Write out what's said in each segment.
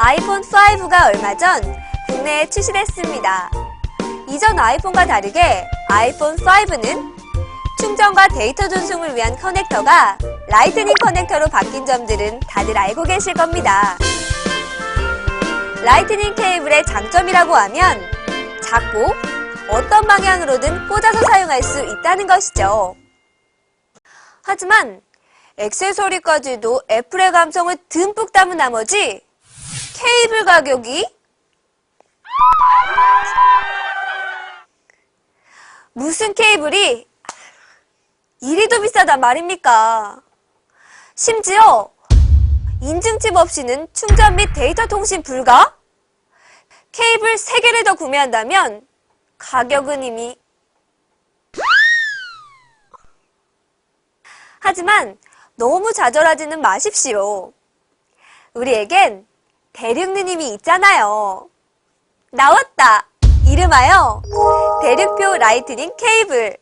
아이폰 5가 얼마 전 국내에 출시됐습니다. 이전 아이폰과 다르게 아이폰 5는 충전과 데이터 전송을 위한 커넥터가 라이트닝 커넥터로 바뀐 점들은 다들 알고 계실 겁니다. 라이트닝 케이블의 장점이라고 하면 작고 어떤 방향으로든 꽂아서 사용할 수 있다는 것이죠. 하지만 액세서리까지도 애플의 감성을 듬뿍 담은 나머지 케이블 가격이 무슨 케이블이 이리도 비싸단 말입니까? 심지어 인증칩 없이는 충전 및 데이터 통신 불가? 케이블 3개를 더 구매한다면 가격은 이미 하지만 너무 좌절하지는 마십시오. 우리에겐 대륙느님이 있잖아요. 나왔다! 이름하여 대륙표 라이트닝 케이블.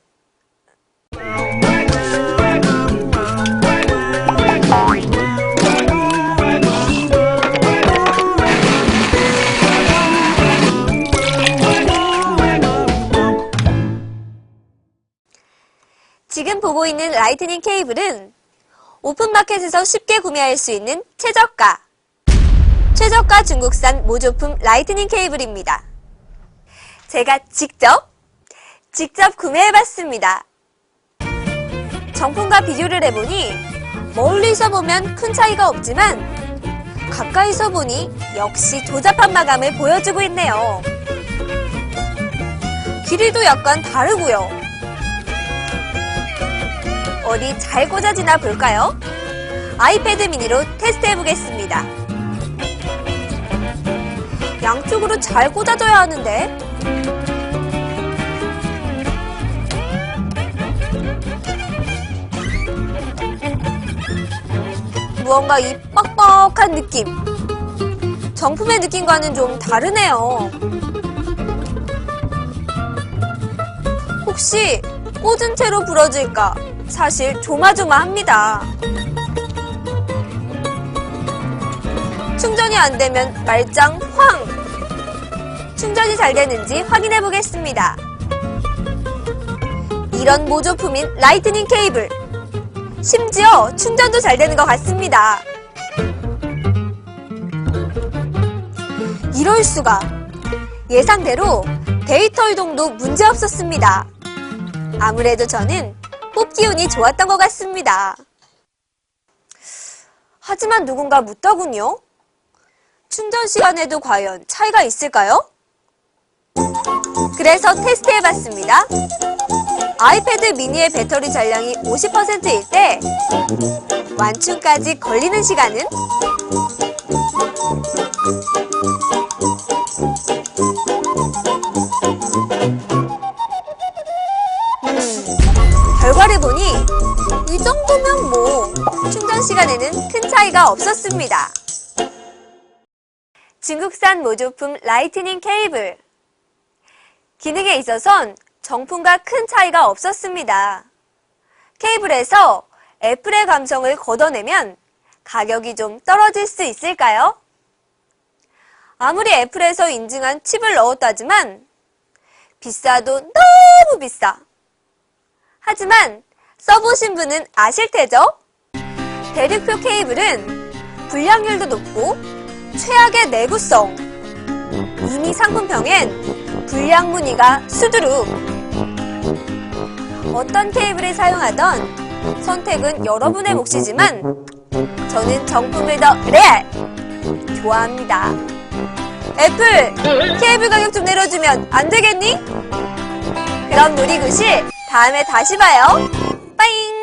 지금 보고 있는 라이트닝 케이블은 오픈마켓에서 쉽게 구매할 수 있는 최저가, 최저가 중국산 모조품 라이트닝 케이블입니다. 제가 직접, 직접 구매해봤습니다. 정품과 비교를 해보니 멀리서 보면 큰 차이가 없지만 가까이서 보니 역시 조잡한 마감을 보여주고 있네요. 길이도 약간 다르고요. 어디 잘 꽂아지나 볼까요? 아이패드 미니로 테스트 해보겠습니다. 양쪽으로 잘 꽂아져야 하는데. 무언가 이 뻑뻑한 느낌. 정품의 느낌과는 좀 다르네요. 혹시 꽂은 채로 부러질까? 사실 조마조마합니다. 충전이 안 되면 말짱 황! 충전이 잘 되는지 확인해 보겠습니다. 이런 모조품인 라이트닝 케이블. 심지어 충전도 잘 되는 것 같습니다. 이럴 수가. 예상대로 데이터 이동도 문제 없었습니다. 아무래도 저는 뽑기 운이 좋았던 것 같습니다. 하지만 누군가 묻더군요. 충전 시간에도 과연 차이가 있을까요? 그래서 테스트해봤습니다. 아이패드 미니의 배터리 잔량이 50%일 때 완충까지 걸리는 시간은 결과를 보니 이 정도면 뭐 충전 시간에는 큰 차이가 없었습니다. 중국산 모조품 라이트닝 케이블 기능에 있어선 정품과 큰 차이가 없었습니다. 케이블에서 애플의 감성을 걷어내면 가격이 좀 떨어질 수 있을까요? 아무리 애플에서 인증한 칩을 넣었다지만 비싸도 너무 비싸. 하지만 써보신 분은 아실 테죠? 대륙표 케이블은 불량률도 높고 최악의 내구성. 이미 상품평엔 불량 문의가 수두룩. 어떤 케이블을 사용하던 선택은 여러분의 몫이지만 저는 정품을 더 레알 좋아합니다. 애플 케이블 가격 좀 내려주면 안 되겠니? 그럼 놀이구실 다음에 다시 봐요. 빠잉!